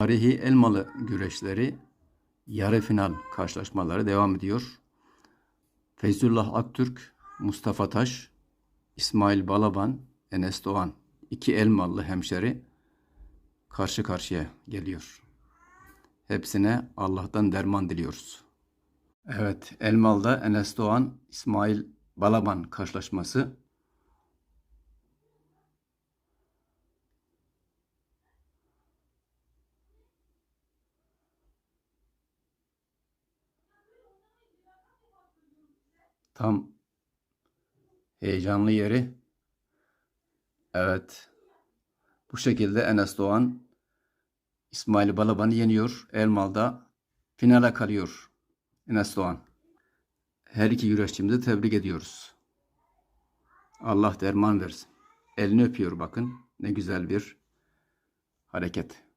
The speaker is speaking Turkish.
Tarihi Elmalı güreşleri yarı final karşılaşmaları devam ediyor. Feyzullah Aktürk, Mustafa Taş, İsmail Balaban, Enes Doğan iki Elmalı hemşeri karşı karşıya geliyor. Hepsine Allah'tan derman diliyoruz. Evet, Elmalı'da Enes Doğan, İsmail Balaban karşılaşması. Tam heyecanlı yeri. Evet. Bu şekilde Enes Doğan İsmail Balaban'ı yeniyor. Elmalı'da finale kalıyor Enes Doğan. Her iki güreşçimizi tebrik ediyoruz. Allah derman versin. Elini öpüyor bakın. Ne güzel bir hareket.